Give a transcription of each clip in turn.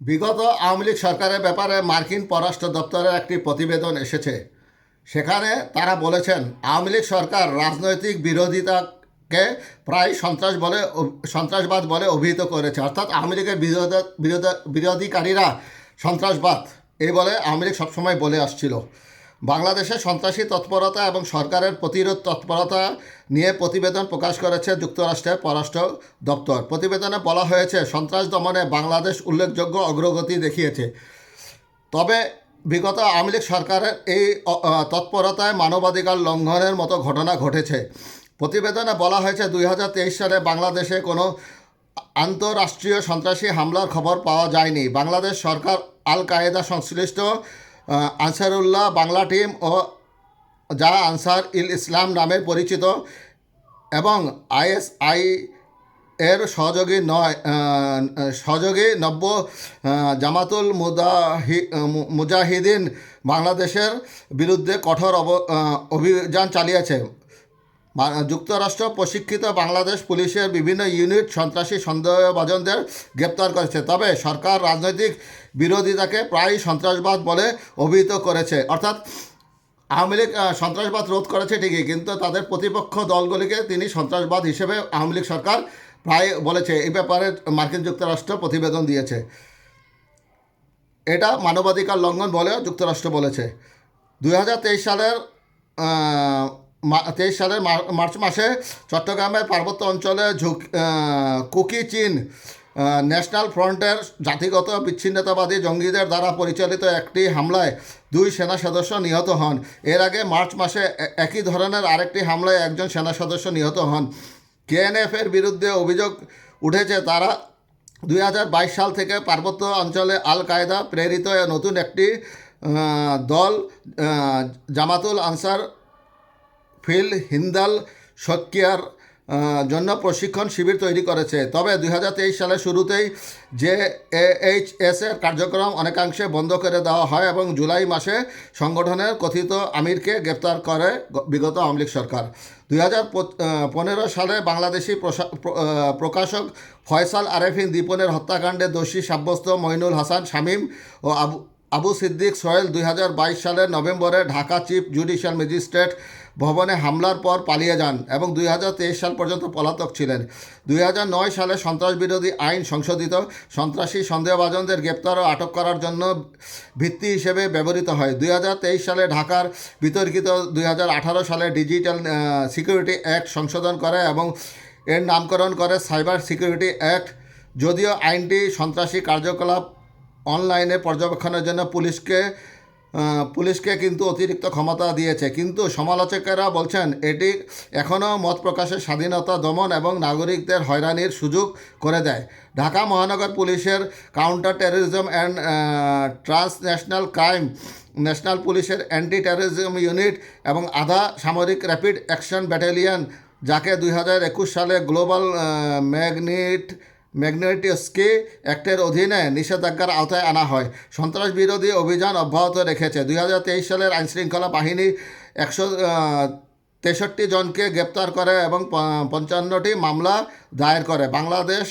বিগত আওয়ামী লীগ সরকারের ব্যাপারে মার্কিন পররাষ্ট্র দপ্তরের একটি প্রতিবেদন এসেছে। সেখানে তারা বলেছেন, আওয়ামী লীগ সরকার রাজনৈতিক বিরোধিতাকে প্রায় সন্ত্রাস বলে সন্ত্রাসবাদ বলে অভিহিত করেছে। অর্থাৎ আওয়ামী লীগের বিরোধ, বিরোধ- বিরোধীকারীরা সন্ত্রাসবাদ, এই বলে আওয়ামী লীগ সবসময় বলে আসছিল। বাংলাদেশে সন্ত্রাসী তৎপরতা এবং সরকারের প্রতিরোধ তৎপরতা নিয়ে প্রতিবেদন প্রকাশ করেছে যুক্তরাষ্ট্রের পররাষ্ট্র দপ্তর। প্রতিবেদনে বলা হয়েছে, সন্ত্রাস দমনে বাংলাদেশ উল্লেখযোগ্য অগ্রগতি দেখিয়েছে। তবে বিগত আওয়ামী লীগ সরকারের এই তৎপরতায় মানবাধিকার লঙ্ঘনের মতো ঘটনা ঘটেছে। প্রতিবেদনে বলা হয়েছে, দুই হাজার তেইশ সালে বাংলাদেশে কোনো আন্তঃরাষ্ট্রীয় সন্ত্রাসী হামলার খবর পাওয়া যায়নি। বাংলাদেশ সরকার আল কায়েদা সংশ্লিষ্ট আনসারুল্লাহ বাংলা টিম ও যা আনসার ইল ইসলাম নামে পরিচিত এবং আইএসআই এর সহযোগী নয় সহযোগী নব্য জামাতুল মুদাহি, মুজাহিদিন বাংলাদেশের বিরুদ্ধে কঠোর অভিযান চালিয়েছে। যুক্তরাষ্ট্র প্রশিক্ষিত বাংলাদেশ পুলিশের বিভিন্ন ইউনিট সন্ত্রাসী সন্দেহভাজনদের গ্রেপ্তার করেছে। তবে সরকার রাজনৈতিক বিরোধিতাকে প্রায় সন্ত্রাসবাদ বলে অভিহিত করেছে। অর্থাৎ আওয়ামী লীগ সন্ত্রাসবাদ রোধ করেছে ঠিকই, কিন্তু তাদের প্রতিপক্ষ দলগুলিকে তিনি সন্ত্রাসবাদ হিসেবে আওয়ামী লীগ সরকার প্রায় বলেছে। এই ব্যাপারে মার্কিন যুক্তরাষ্ট্র প্রতিবেদন দিয়েছে। এটা মানবাধিকার লঙ্ঘন বলে যুক্তরাষ্ট্র বলেছে। দু হাজার তেইশ সালের তেইশ সালের মার্চ মাসে চট্টগ্রামের পার্বত্য অঞ্চলে কুকি চীন ন্যাশনাল ফ্রন্টের জাতিগত বিচ্ছিন্নতাবাদী জঙ্গিদের দ্বারা পরিচালিত একটি হামলায় দুই সেনা সদস্য নিহত হন। এর আগে মার্চ মাসে একই ধরনের আরেকটি হামলায় একজন সেনা সদস্য নিহত হন। কেএনএফ এর বিরুদ্ধে অভিযোগ উঠেছে, তারা দুই হাজার বাইশ সাল থেকে পার্বত্য অঞ্চলে আল কায়দা প্রেরিত নতুন একটি দল জামাতুল আনসার ফিল হিন্দাল শকিয়ার জন্য প্রশিক্ষণ শিবির তৈরি করেছে। তবে দুই হাজার তেইশ সালের শুরুতেই যে এইচ এস এর কার্যক্রম অনেকাংশে বন্ধ করে দেওয়া হয় এবং জুলাই মাসে সংগঠনের কথিত আমিরকে গ্রেপ্তার করে বিগত আওয়ামী লীগ সরকার। দুই হাজার পনেরো সালে বাংলাদেশি প্রকাশক ফয়সাল আরেফিন দীপনের হত্যাকাণ্ডে দোষী সাব্যস্ত মইনুল হাসান, শামীম ও আবু আবু সিদ্দিক সোহেল দুই সালের নভেম্বরে ঢাকা চিফ জুডিশিয়াল ম্যাজিস্ট্রেট ভবনে হামলার পর পালিয়ে যান এবং দুই হাজার তেইশ সাল পর্যন্ত পলাতক ছিলেন। দুই হাজার নয় সালে সন্ত্রাস বিরোধী আইন সংশোধিত, সন্ত্রাসী সন্দেহভাজনদের গ্রেপ্তার ও আটক করার জন্য ভিত্তি হিসেবে ব্যবহৃত হয়। দুই হাজার তেইশ সালে ঢাকার বিতর্কিত দুই হাজার আঠারো সালে ডিজিটাল সিকিউরিটি অ্যাক্ট সংশোধন করে এবং এর নামকরণ করে সাইবার সিকিউরিটি অ্যাক্ট। যদিও আইনটি সন্ত্রাসী কার্যকলাপ অনলাইনে পর্যবেক্ষণের জন্য পুলিশকে পুলিশকে কিন্তু অতিরিক্ত ক্ষমতা দিয়েছে। কিন্তু সমালোচকেরা বলছেন, এটি এখনও মত প্রকাশের স্বাধীনতা দমন এবং নাগরিকদের হয়রানির সুযোগ করে দেয়। ঢাকা মহানগর পুলিশের counter terrorism and transnational crime, national পুলিশের অ্যান্টি টেরোরিজম ইউনিট এবং আধা সামরিক র্যাপিড অ্যাকশন ব্যাটালিয়ন, যাকে দুই হাজার একুশ সালে গ্লোবাল ম্যাগনেট ম্যাগনেটিস্কি অ্যাক্টের অধীনে নিষেধাজ্ঞার আওতায় আনা হয়। সন্ত্রাস বিরোধী অভিযান অব্যাহত রেখেছে। দুই হাজার তেইশ সালের আইনশৃঙ্খলা বাহিনী একশো তেষট্টি জনকে গ্রেপ্তার করে এবং পঞ্চান্নটি মামলা দায়ের করে। বাংলাদেশ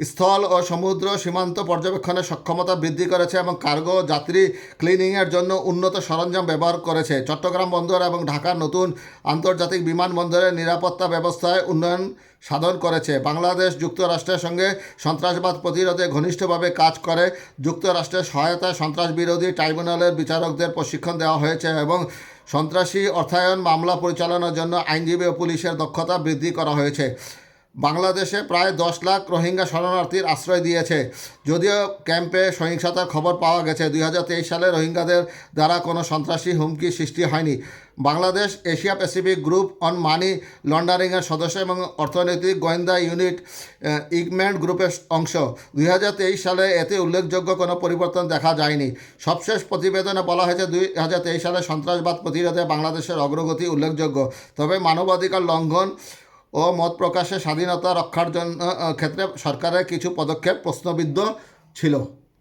স্থল ও সমুদ্র সীমান্ত পর্যবেক্ষণের সক্ষমতা বৃদ্ধি করেছে এবং কার্গো যাত্রী ক্লিনিংয়ের জন্য উন্নত সরঞ্জাম ব্যবহার করেছে। চট্টগ্রাম বন্দর এবং ঢাকার নতুন আন্তর্জাতিক বিমানবন্দরের নিরাপত্তা ব্যবস্থায় উন্নয়ন সাধন করেছে। বাংলাদেশ যুক্তরাষ্ট্রের সঙ্গে সন্ত্রাসবাদ প্রতিরোধে ঘনিষ্ঠভাবে কাজ করে। যুক্তরাষ্ট্রের সহায়তায় সন্ত্রাস বিরোধী ট্রাইব্যুনালের বিচারকদের প্রশিক্ষণ দেওয়া হয়েছে এবং সন্ত্রাসী অর্থায়ন মামলা পরিচালনার জন্য আইনজীবী ও পুলিশের দক্ষতা বৃদ্ধি করা হয়েছে। বাংলাদেশে প্রায় দশ লাখ রোহিঙ্গা শরণার্থীর আশ্রয় দিয়েছে। যদিও ক্যাম্পে সহিংসতার খবর পাওয়া গেছে, দুই হাজার তেইশ সালে রোহিঙ্গাদের দ্বারা কোনো সন্ত্রাসী হুমকি সৃষ্টি হয়নি। Bangladesh Asia Pacific group on money লন্ডারিংয়ের সদস্য এবং অর্থনৈতিক গোয়েন্দা ইউনিট ইগম্যান্ট গ্রুপের অংশ। দুই হাজার তেইশ সালে এতে উল্লেখযোগ্য কোনো পরিবর্তন দেখা যায়নি। সবশেষ প্রতিবেদনে বলা হয়েছে, দুই হাজার তেইশ সালে সন্ত্রাসবাদ প্রতিরোধে বাংলাদেশের অগ্রগতি উল্লেখযোগ্য। তবে মানবাধিকার লঙ্ঘন ও মত প্রকাশের স্বাধীনতা রক্ষার জন্য ক্ষেত্রে সরকারের কিছু পদক্ষেপ প্রশ্নবিদ্ধ ছিল।